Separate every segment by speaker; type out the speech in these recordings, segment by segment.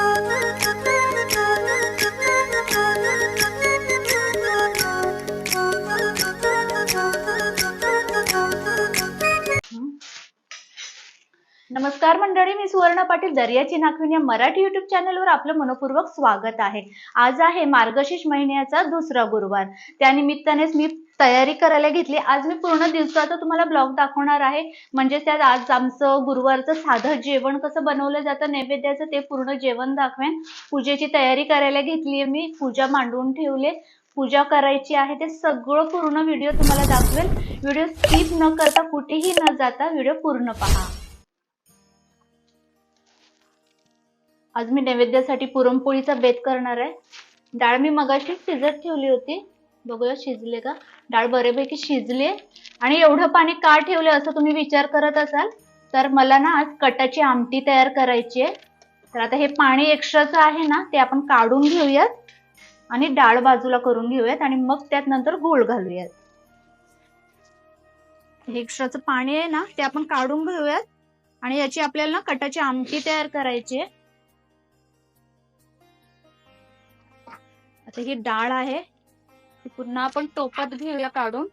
Speaker 1: Oh, मंडळी मी सुवर्णा पाटील दर्याची नागविण या Marathi YouTube चॅनलवर आपलं मनपूर्वक स्वागत आहे. आज आहे मार्गशीर्ष महिन्याचा दुसरा गुरुवार. त्यानिमित्तानेच मी तयारी करायला घेतली. आज मी पूर्ण दिवसाचा तुम्हाला ब्लॉग दाखवणार आहे. म्हणजे त्यात आज आमचं गुरुवारचं साधं जेवण कसं बनवलं जातं नैवेद्याचं ते पूर्ण जेवण दाखवेन. पूजेची तयारी करायला घेतली मी. पूजा मांडून ठेवले. पूजा करायची आहे ते सगळं पूर्ण व्हिडिओ तुम्हाला दाखवेल. व्हिडिओ स्किप न करता कुठेही न जाता व्हिडिओ पूर्ण पहा. आज मी नैवेद्यासाठी पुरणपोळीचा बेत करणार आहे. डाळ मी मगाशी शिजत ठेवली होती. बघूया शिजले का? डाळ बऱ्यापैकी शिजली आणि एवढं पाणी का ठेवले असं तुम्ही विचार करत असाल तर मला ना आज कटाची आमटी तयार करायची आहे. तर आता हे पाणी एक्स्ट्राचं आहे ना ते आपण काढून घेऊयात आणि डाळ बाजूला करून घेऊयात आणि मग त्यात नंतर गोळ घालूयात. हे एक्स्ट्राचं पाणी आहे ना ते आपण काढून घेऊयात आणि याची आपल्याला ना कटाची आमटी तयार करायची आहे. आता ही डाळ आहे. ती पुन्हा आपण टोपात घेऊया काढून.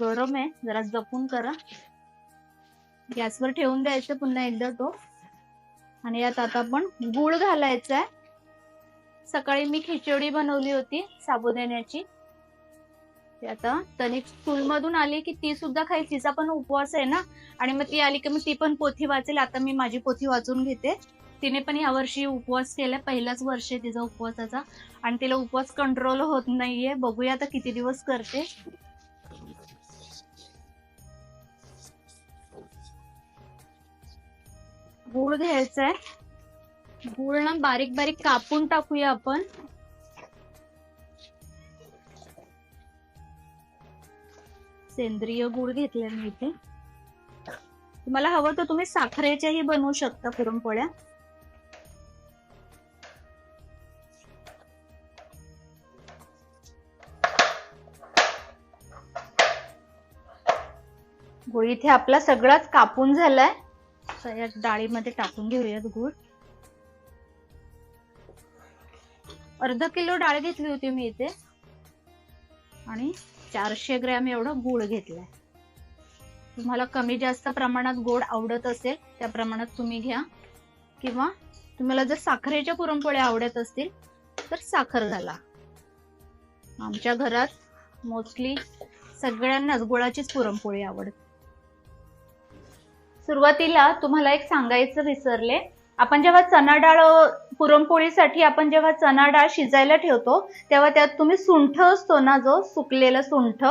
Speaker 1: गरम आहे. जरा जपून करा. गॅसवर ठेवून द्यायचं पुन्हा एकदा तो. आणि यात आता आपण गुळ घालायचा आहे. सकाळी मी खिचडी बनवली होती साबुदाण्याची. ती आता तरी स्कूलमधून आली की ती सुद्धा खाईल. तिचा पण उपवास आहे ना. आणि मग ती आली की मग ती पण पोथी वाचेल. आता मी माझी पोथी वाचून घेते. तिने पण यावर्षी उपवास केलाय पहिलाच वर्ष आहे तिचा उपवासाचा आणि तिला उपवास कंट्रोल होत नाहीये. बघूया आता किती दिवस करते. गुळ घ्यायचा आहे गुळ ना बारीक बारीक कापून टाकूया आपण. सेंद्रिय गुळ घेतलाय मी इथे. तुम्हाला हवं तर तुम्ही साखरेच्याही बनवू शकता पुरणपोळ्या. इथे आपला सगळाच कापून झालाय. या डाळीमध्ये टाकून घेऊयात गुळ. अर्धा किलो डाळ घेतली होती मी इथे. आणि चारशे ग्रॅम एवढं गुळ घेतलाय. तुम्हाला कमी जास्त प्रमाणात गोड आवडत असेल त्या प्रमाणात तुम्ही घ्या. किंवा तुम्हाला जर साखरेच्या पुरणपोळ्या आवडत असतील तर साखर घाला. आमच्या घरात मोस्टली सगळ्यांनाच गुळाचीच पुरणपोळी आवडते. सुरुवातीला तुम्हाला एक सांगायचं विसरले. आपण जेव्हा चना डाळ पुरणपोळीसाठी आपण जेव्हा चना डाळ शिजायला ठेवतो तेव्हा त्यात तुम्ही सुंठ असतो ना जो सुकलेला सुंठ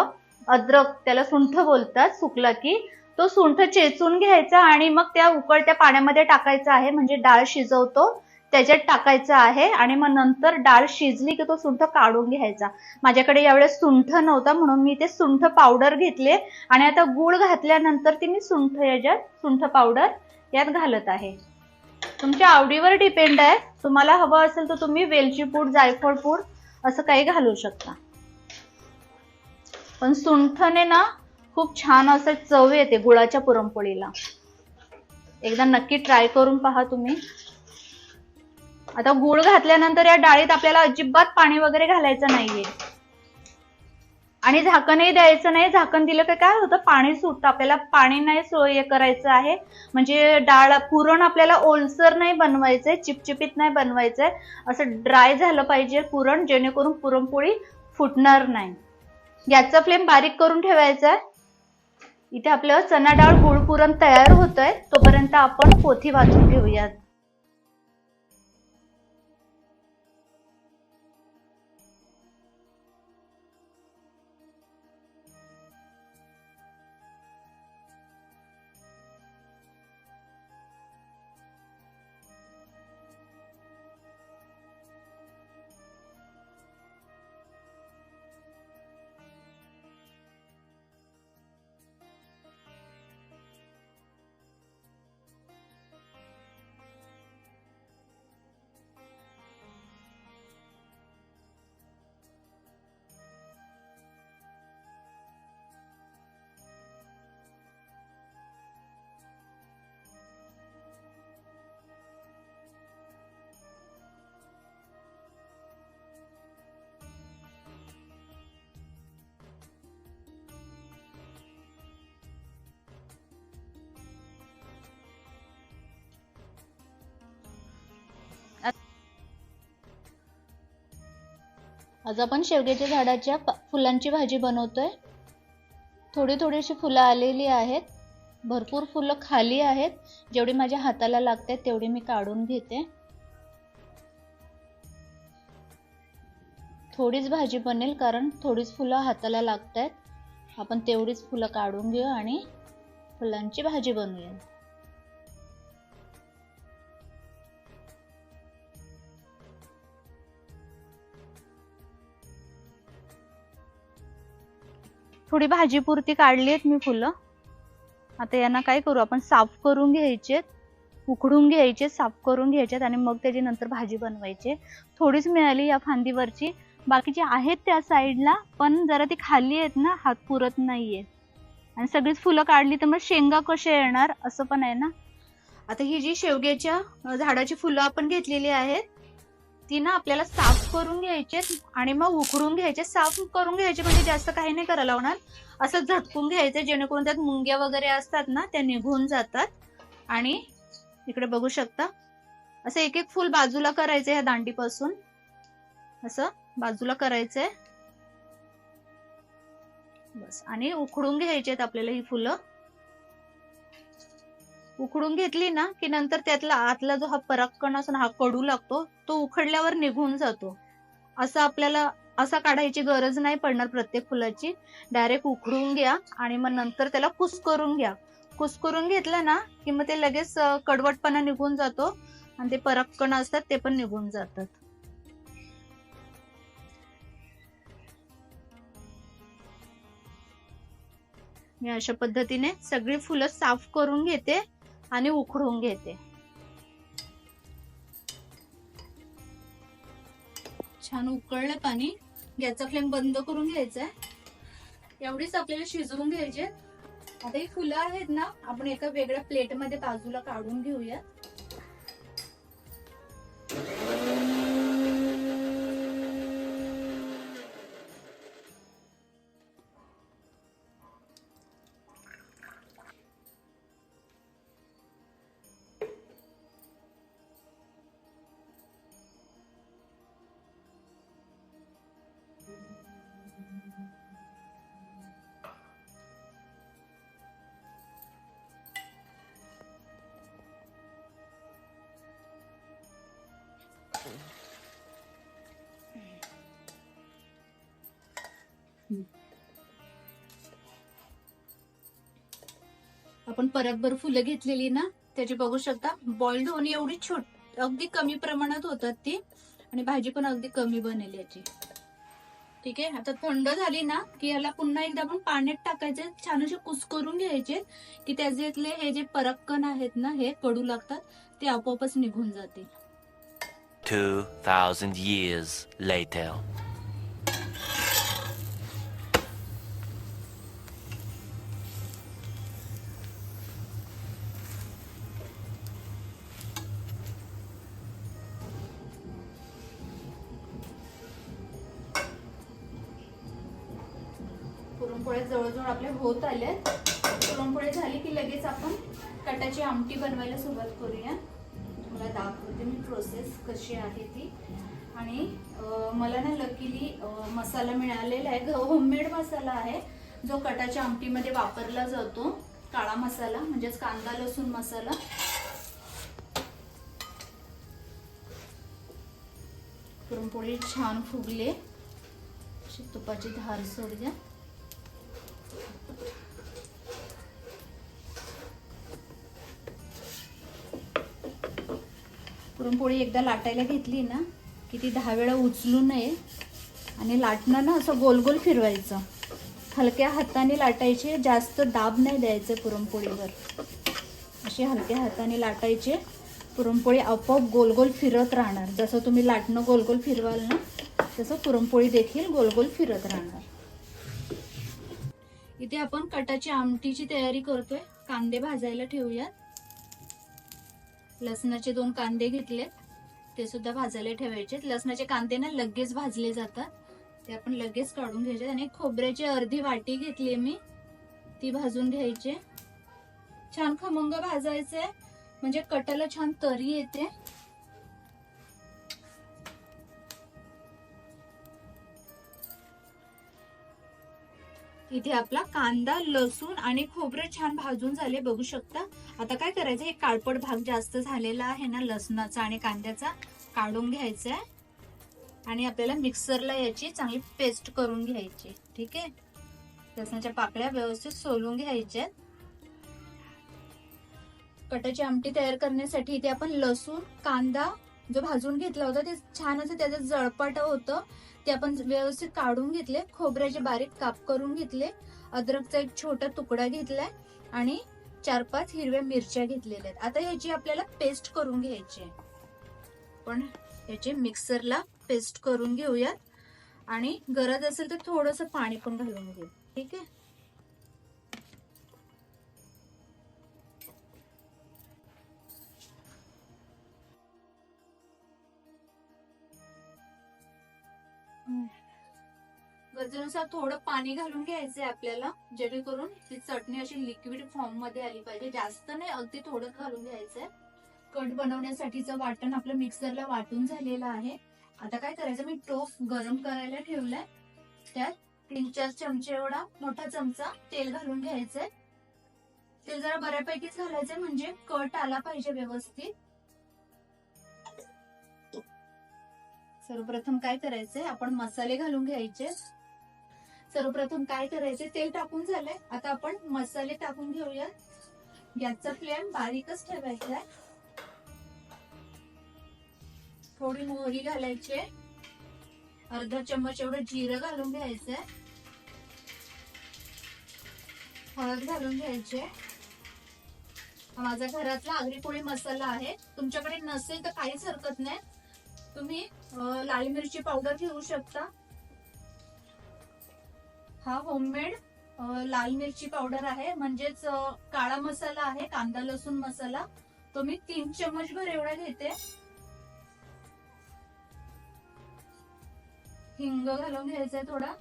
Speaker 1: अद्रक त्याला सुंठ बोलतात सुकला की तो सुंठ चेचून घ्यायचा आणि मग त्या उकळत्या पाण्यामध्ये टाकायचा आहे म्हणजे डाळ शिजवतो. त्याच्यात टाकायचं आहे आणि मग नंतर डाळ शिजली की तो सुंठ काढून घ्यायचा. माझ्याकडे यावेळेस सुंठ नव्हता म्हणून मी ते सुंठ पावडर घेतले आणि आता गूळ घातल्यानंतर ती मी सुंठ याच्यात सुंठ पावडर यात घालत आहे. तुमच्या आवडीवर डिपेंड आहे. तुम्हाला हवं असेल तर तुम्ही वेलची पूड जायफळ पूड असं काही घालू शकता. पण सुंठने ना खूप छान असं चव येते गुळाच्या पुरणपोळीला. एकदा नक्की ट्राय करून पहा तुम्ही. आता गुळ घातल्यानंतर या डाळीत आपल्याला अजिबात पाणी वगैरे घालायचं नाहीये. आणि झाकणही द्यायचं नाही. झाकण दिलं की काय होतं? पाणी सुटतं. आपल्याला पाणी नाही सो हे करायचं आहे. म्हणजे डाळ पुरण आपल्याला ओलसर नाही बनवायचंय चिपचिपीत नाही बनवायचंय. असं ड्राय झालं पाहिजे पुरण जेणेकरून पुरणपोळी फुटणार नाही. गॅसचा फ्लेम बारीक करून ठेवायचा आहे. इथे आपलं चना डाळ गुळ पुरण तयार होतंय. तोपर्यंत आपण पोथी वाचून घेऊयात. आज आपण शेवग्याच्या झाडाच्या फुलांची भाजी बनवतोय. थोडी थोडीशी फुलं आलेली आहेत. भरपूर फुलं खाली आहेत. जेवढी माझ्या हाताला लागतात तेवढी मी काढून घेते. थोडीच भाजी बनेल कारण थोडीच फुलं हाताला लागत आहेत आपण तेवढीच फुलं काढून घेऊ आणि फुलांची भाजी बनवूया. थोडी भाजीपुरती काढली आहेत मी फुलं. आता यांना काय करू आपण साफ करून घ्यायचे उकडून घ्यायचे साफ करून घ्यायचेत आणि मग त्याची नंतर भाजी बनवायची थोडीच मिळाली या फांदीवरची. बाकीची आहेत त्या साईडला पण जरा ती खाली आहेत ना हात पुरत नाहीये. आणि सगळीच फुलं काढली तर मग शेंगा कशा येणार असं पण आहे ना? आता ही जी शेवग्याच्या झाडाची फुलं आपण घेतलेली आहेत ती ना आपल्याला साफ करून घ्यायचे आणि मग उकडून घ्यायचे. साफ करून घ्यायचे म्हणजे जास्त काही नाही करायला होणार असं झटकून घ्यायचं जेणेकरून त्यात मुंग्या वगैरे असतात ना त्या निघून जातात. आणि इकडे बघू शकता. असं एक एक फुल बाजूला करायचं ह्या दांडीपासून. असं बाजूला करायचंय बस. आणि उखडून घ्यायचे आहेत आपल्याला ही फुलं. उकडून घेतली ना की नंतर त्यातला आतला जो हा परागकण असतो ना हा कडू लागतो तो उखडल्यावर निघून जातो. असं आपल्याला असा काढायची गरज नाही पडणार प्रत्येक फुलाची. डायरेक्ट उकडून घ्या आणि मग नंतर त्याला कुस करून घ्या. कुस करून घेतलं ना की मग ते लगेच कडवटपणा निघून जातो आणि ते परागकण असतात ते पण निघून जातात. मी अशा पद्धतीने सगळी फुलं साफ करून घेते. आणि उकडून घेते. छान उकळलं पाणी. गॅसचा फ्लेम बंद करून घ्यायचा आहे एवढीच आपल्याला शिजवून घ्यायचे आता ही फुलं आहेत ना आपण एका वेगळ्या प्लेटमध्ये बाजूला काढून घेऊया आपण परतभर फुलं घेतलेली ना त्याची बघू शकता. बॉइल्ड होऊन एवढी छोट अगदी कमी प्रमाणात होतात ती. आणि भाजी पण अगदी कमी बनेल याची. ठीक आहे? आता थंड झाली ना की याला पुन्हा एकदा आपण पाण्यात टाकायचे छान असे कुस्करून घ्यायचे की त्याच्यातले हे जे परक्कन आहेत ना हे पडू लागतात ते आपोआपच निघून जातील. बनवायला सुरुवात करूया. तुम्हाला दाखवते मी प्रोसेस कशी आहे ती. आणि मला ना लकीली मसाला मिळालेला आहे. होममेड मसाला आहे. जो कटाच्या आमटीमध्ये वापरला जातो. काळा मसाला म्हणजेच कांदा लसूण मसाला. पुरणपोळी छान फुगले. अशी तुपाची धार सोडूया. पुरणपोळी एकदा लाटायला घेतली ना की ती दहा वेळा उचलू नये. आणि लाटणं ना असं गोल गोल फिरवायचं. हलक्या हाताने लाटायचे जास्त दाब नाही द्यायचं पुरणपोळीवर. असे हलक्या हाताने लाटायचे. पुरणपोळी आपोआप गोल गोल फिरत राहणार. जसं तुम्ही लाटणं गोल गोल फिरवाल ना तसं पुरणपोळी देखील गोल गोल फिरत राहणार. इथे आपण कटाची आमटीची तयारी करतोय. कांदे भाजायला ठेवूयात. लसणाचे दोन कांदे घेतले ते सुद्धा भाजायला ठेवायचे लसणाचे कांदे ना लगेच भाजले जातात. ते आपण लगेच काढून घ्यायचे आणि खोबऱ्याची अर्धी वाटी घेतली मी. ती भाजून घ्यायचे. छान खमंग भाजायचे म्हणजे कटाला छान तरी येते. इथे आपला कांदा लसूण आणि खोबरं छान भाजून झाले बघू शकता. आता काय करायचं हे काळपट भाग जास्त झालेला आहे ना लसणाचा आणि कांद्याचा काढून घ्यायचा आहे आणि आपल्याला मिक्सरला याची चांगली पेस्ट करून घ्यायची ठीक आहे? लसणाच्या पाकळ्या व्यवस्थित सोलून घ्यायच्या कटाची आमटी तयार करण्यासाठी इथे आपण लसूण कांदा जो भाजून घेतला होता ते छान असं त्याचं जळपाट होतं. ते आपण व्यवस्थित काढून घेतले खोबऱ्याचे बारीक काप करून घेतले अद्रकचा एक छोटा तुकडा घेतलाय आणि चार पाच हिरव्या मिरच्या घेतलेल्या आहेत. आता ह्याची आपल्याला पेस्ट करून घ्यायची आहे. पण ह्याची मिक्सरला पेस्ट करून घेऊयात. आणि गरज असेल तर थोडस पाणी पण घालून घेऊ. ठीक आहे? गरजेनुसार थोडं पाणी घालून घ्यायचंय आपल्याला जेणेकरून ती चटणी अशी लिक्विड फॉर्ममध्ये आली पाहिजे. जास्त नाही अगदी थोडं घालून घ्यायचंय. कट बनवण्यासाठीचं वाटण आपलं मिक्सरला वाटून झालेलं आहे. आता काय करायचं मी टोफ गरम करायला ठेवलाय. त्यात तीन चार चमचे एवढा मोठा चमचा तेल घालून घ्यायचंय. तेल जरा बऱ्यापैकीच घालायचंय म्हणजे कट आला पाहिजे व्यवस्थित. सर्वप्रथम काय करायचंय? आपण मसाले घालून घ्यायचे. सर्वप्रथम काय करायचे तेल टाकून झालंय. आता आपण मसाले टाकून घेऊया. गॅसचा फ्लेम बारीकच ठेवायचा आहे. थोडी मोहरी घालायची अर्धा चम्मच एवढं जिरं घालून घ्यायचंय. हळद घालून घ्यायचे माझा घरातला आगरी पोळी मसाला आहे. तुमच्याकडे नसेल तर काहीच हरकत नाही. तुम्ही लाल मिरची पावडर घेऊ शकता. हा होममेड लाल मिरची पावडर आहे. म्हणजेच काळा मसाला आहे कांदा लसूण मसाला. तो मी तीन चम्मच भर एवढा घेते. हिंग घालून घ्यायचा थोडा.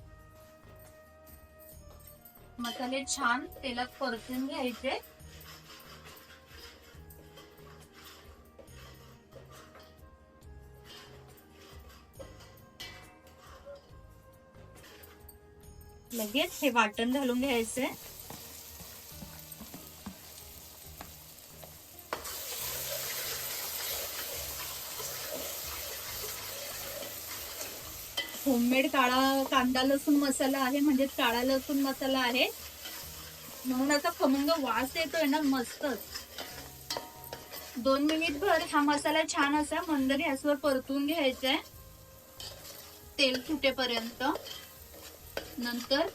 Speaker 1: मसाले छान तेलात परतून घ्यायचे. लगेच हे वाटण घालून घ्यायचंय. होममेड काळा कांदा लसूण मसाला आहे म्हणजे काळा लसूण मसाला आहे. म्हणून असा खमंग वास येतोय ना मस्तच. दोन मिनिट भर हा मसाला छान असा मंद गॅसवर परतून घ्यायचा आहे तेल सुटेपर्यंत नंतर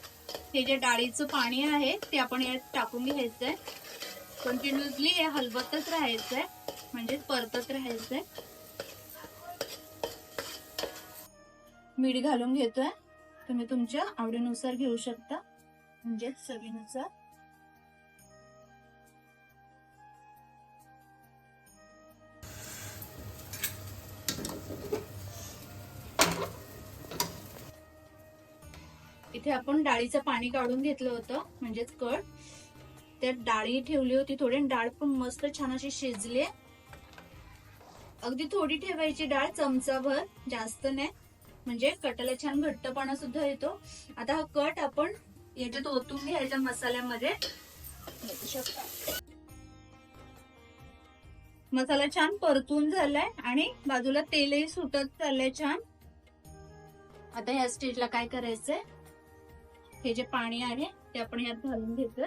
Speaker 1: हे जे डाळीचं पाणी आहे ते आपण यात टाकून घ्यायचंय. कंटिन्युअसली हे हलवतच राहायचंय म्हणजे परतत राहायचंय. मीठ घालून घेतोय. तुम्ही तुमच्या आवडीनुसार घेऊ शकता. म्हणजे चवीनुसार. इथे आपण डाळीचं पाणी काढून घेतलं होतं म्हणजेच कट त्यात डाळी ठेवली होती थोडी डाळ पण मस्त छान अशी शिजली. अगदी थोडी ठेवायची डाळ चमचाभर जास्त नाही. म्हणजे कटाला छान घट्टपणा सुद्धा येतो. आता हा कट आपण याच्यात ओतून घ्यायचा मसाल्यामध्ये. मसाला छान परतून झालाय आणि बाजूला तेलही सुटत चाललंय छान. आता ह्या स्टेजला काय करायचंय? हे जे पाणी आहे ते आपण यात घालून घेतलं.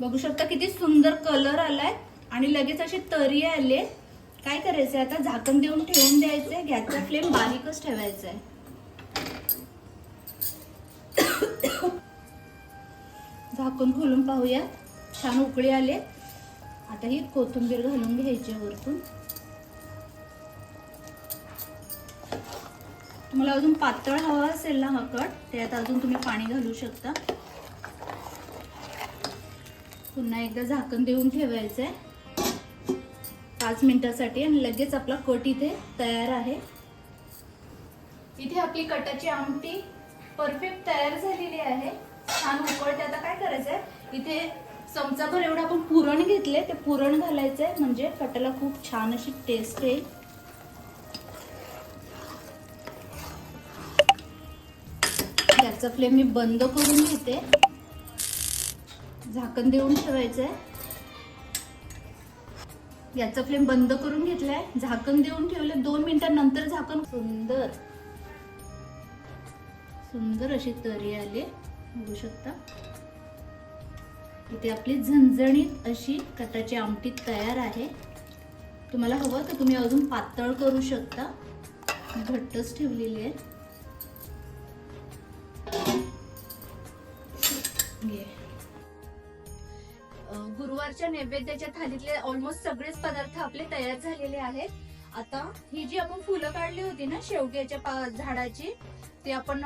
Speaker 1: बघू शकता किती सुंदर कलर आलाय आणि लगेच अशी तरी आले काय करायचंय आता? झाकण देऊन ठेवून द्यायचंय. गॅसचा फ्लेम बारीकच ठेवायचा आहे झाकण खोलून पाहूया. छान उकळी आले आता ही कोथिंबीर घालून घ्यायची वरतून. तुम्हाला अजून पातळ हवा असेल ना हा कट त्यात अजून तुम्ही पाणी घालू शकता. पुन्हा एकदा झाकण देऊन ठेवायचं आहे पाच मिनिटासाठी आणि लगेच आपला कट इथे तयार आहे. इथे आपली कटाची आमटी परफेक्ट तयार झालेली आहे. छान उकळते. आता काय करायचंय? इथे चमचाभर एवढं आपण पुरण घेतले ते पुरण घालायचंय. म्हणजे कटाला खूप छान अशी टेस्ट येईल. गॅसचा फ्लेम मी बंद करून घेते. झाकण देऊन ठेवायचंय. याचा फ्लेम बंद करून घेतलाय. झाकण देऊन ठेवले. दोन मिनिटांनंतर झाकण सुंदर. सुंदर अशी तरी आली. बघू शकता. इथे आपली झणझणीत अशी कटाची आमटी तयार आहे. तुम्हाला हवं तर तुम्ही अजून पातळ करू शकता. घट्टच ठेवलेली आहे. गुरुवारच्या नैवेद्याच्या थालीतले ऑलमोस्ट सगळेच पदार्थ आपले तयार झालेले आहेत. आता ही जी आपण फुलं काढली होती ना शेवग्याच्या झाडाची ती आपण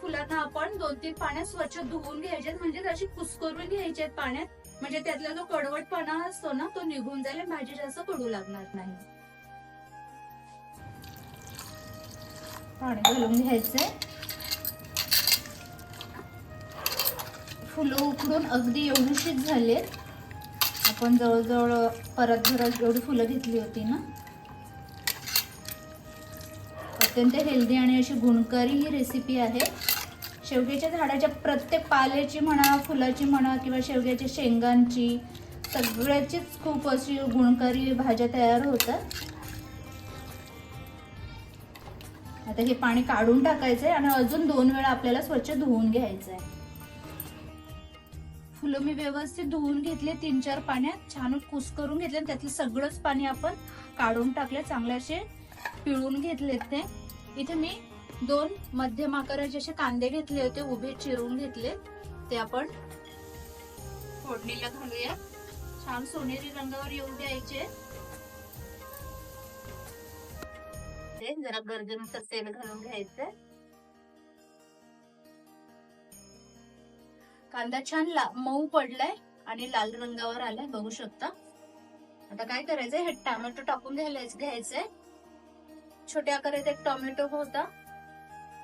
Speaker 1: फुलांना आपण दोन तीन पाण्यात स्वच्छ धुवून घ्यायचे म्हणजे अशी कुसकरून घ्यायचे पाण्यात. म्हणजे त्यातला जो कडवटपणा असतो ना तो निघून जाईल भाजी जास्त कडू लागणार नाही. पाणी घालून घ्यायचंय. फुलं उकडून अगदी एवढीशीच झालेत. आपण जवळजवळ परत भरत एवढी फुलं घेतली होती ना अत्यंत हेल्दी आणि अशी गुणकारी ही रेसिपी आहे. शेवग्याच्या झाडाच्या प्रत्येक पाल्याची म्हणा फुलाची म्हणा किंवा शेवग्याच्या शेंगांची सगळ्याचीच खूप अशी गुणकारी भाज्या तयार होतात. आता हे पाणी काढून टाकायचंय आणि अजून दोन वेळा आपल्याला स्वच्छ धुवून घ्यायचं आहे फुलं मी व्यवस्थित धुवून घेतले तीन चार पाण्यात छान कुस करून घेतले आणि त्यातलं सगळंच पाणी आपण काढून टाकले चांगले असे पिळून घेतलेत ते. इथे मी दोन मध्यम आकाराचे असे कांदे घेतले होते उभे चिरून घेतले ते आपण फोडणीला घालूया. छान सोनेरी रंगावर येऊन द्यायचे. ते जरा गरजेनुसार तेल घालून घ्यायचं. कांदा छान मऊ पडलाय आणि लाल रंगावर आलाय बघू शकता. आता काय करायचंय? हे टोमॅटो टाकून घ्यायला घ्यायचंय. छोट्या आकारात एक टोमॅटो होता.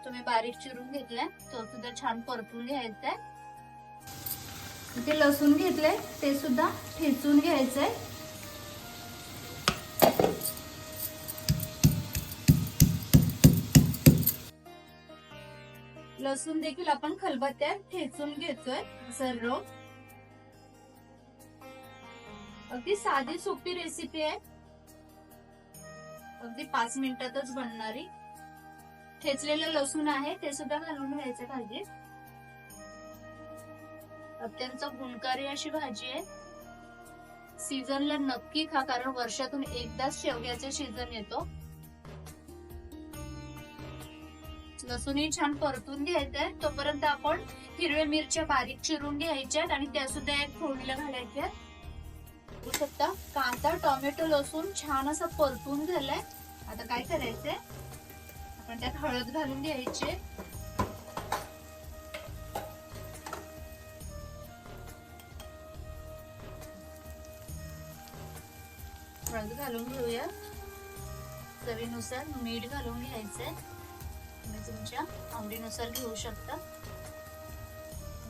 Speaker 1: तुम्ही बारीक चिरून घेतलाय. तो सुद्धा छान परतून घ्यायचा आहे ते लसूण घेतलंय ते सुद्धा ठेचून घ्यायचंय. लसूण देखील आपण खलबत्त्यात ठेचून घेतोय सर्व अगदी साधी सोपी रेसिपी आहे. अगदी पाच मिनिटातच बनणारी. ठेचलेलं लसूण आहे ते सुद्धा घालून घ्यायचं भाजीत. अत्यंत गुणकारी अशी भाजी आहे. सीझनला नक्की खा कारण वर्षातून एकदाच शेवग्याचा सीझन येतो. लसूणही छान परतून घ्यायचंय तोपर्यंत आपण हिरव्या मिरच्या बारीक चिरून घ्यायच्यात आणि त्या सुद्धा एक फोडीला घालायच्या. बघू शकता कांदा टोमॅटो लसूण छान असं परतून झालाय. आता काय करायचंय? आपण त्यात हळद घालून घ्यायची. हळद घालून घेऊया. चवीनुसार मीठ घालून घ्यायचंय. तुम्ही तुमच्या आवडीनुसार घेऊ शकता.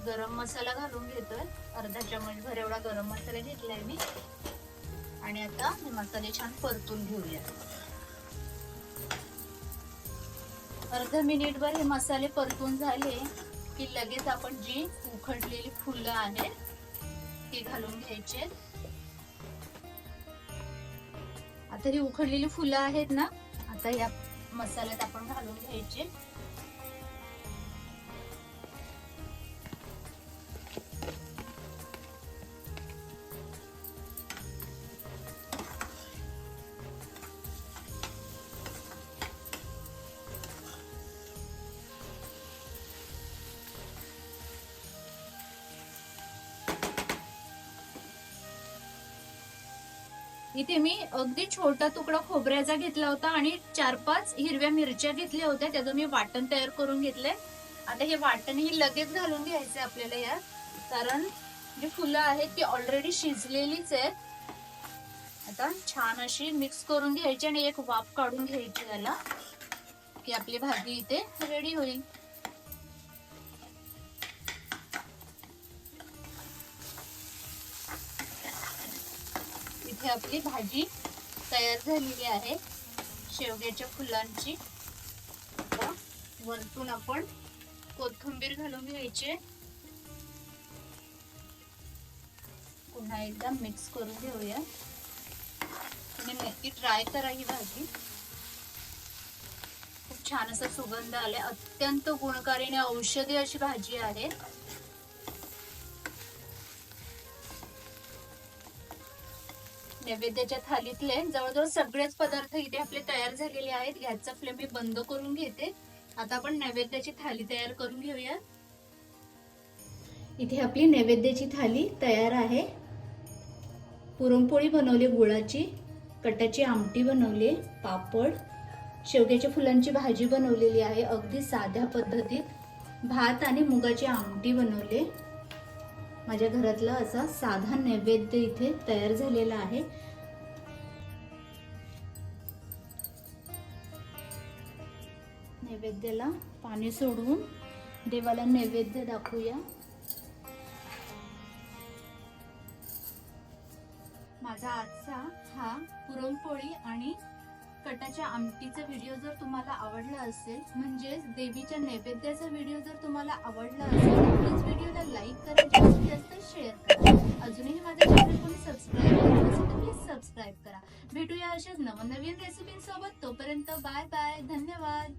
Speaker 1: गरम मसाला घालून घेतोय. अर्धा चमच भर एवढा गरम मसाला घेतलाय मी. आणि आता हे मसाले छान परतून घेऊया. अर्धा मिनिटभर हे मसाले परतून झाले की लगेच आपण जी उखडलेली फुलं आहेत ती घालून घ्यायचे. आता ही उखडलेली फुलं आहेत ना आता या मसाल्यात आपण घालून घ्यायचे. इथे मी अगदी छोटा तुकडा खोबऱ्याचा घेतला होता आणि चार पाच हिरव्या मिरच्या घेतल्या होत्या. त्याचं मी वाटण तयार करून घेतलंय. आता हे वाटण ही लगेच घालून घ्यायचंय आपल्याला यात. कारण जी फुलं आहेत ती ऑलरेडी शिजलेलीच आहेत. आता छान अशी मिक्स करून घ्यायची आणि एक वाफ काढून घ्यायची त्याला की आपली भाजी इथे रेडी होईल. इथे आपली भाजी तयार झालेली आहे. शेवग्याच्या फुलांची. वरतून आपण कोथिंबीर घालून घ्यायची. पुन्हा एकदा मिक्स करून घेऊया. तुम्ही नक्की ट्राय करा ही भाजी. खूप छान असा सुगंध आलाय. अत्यंत गुणकारी आणि औषधी अशी भाजी आहे. नैवेद्याच्या थालीतले जवळजवळ सगळेच पदार्थ इथे आपले तयार झालेले आहेत. गॅसचा फ्लेम मी बंद करून घेते. आता आपण नैवेद्याची थाली तयार करून घेऊया. इथे आपली नैवेद्याची थाली तयार आहे. पुरणपोळी बनवली गुळाची कटाची आमटी बनवली पापड शेवग्याच्या फुलांची भाजी बनवलेली आहे. अगदी साध्या पद्धतीत. भात आणि मुगाची आमटी बनवले. माझ्या घरातला असा साधा नैवेद्य इथे तयार झालेला आहे. नैवेद्याला पाणी सोडवून देवाला नैवेद्य दाखवूया. माझा आजचा हा पुरणपोळी आणि कटाच्या आमटीचा व्हिडिओ जर तुम्हाला आवडला असेल म्हणजेच देवीच्या नैवेद्याचा व्हिडिओ जर तुम्हाला आवडला असेल तर प्लीज व्हिडिओला लाईक करा जास्तीत जास्त शेअर करा. अजूनही माझ्या चॅनल कोणी सबस्क्राईब केलं नसेल तर प्लीज सबस्क्राईब करा. भेटूया अशाच नवनवीन रेसिपींसोबत तोपर्यंत बाय बाय धन्यवाद.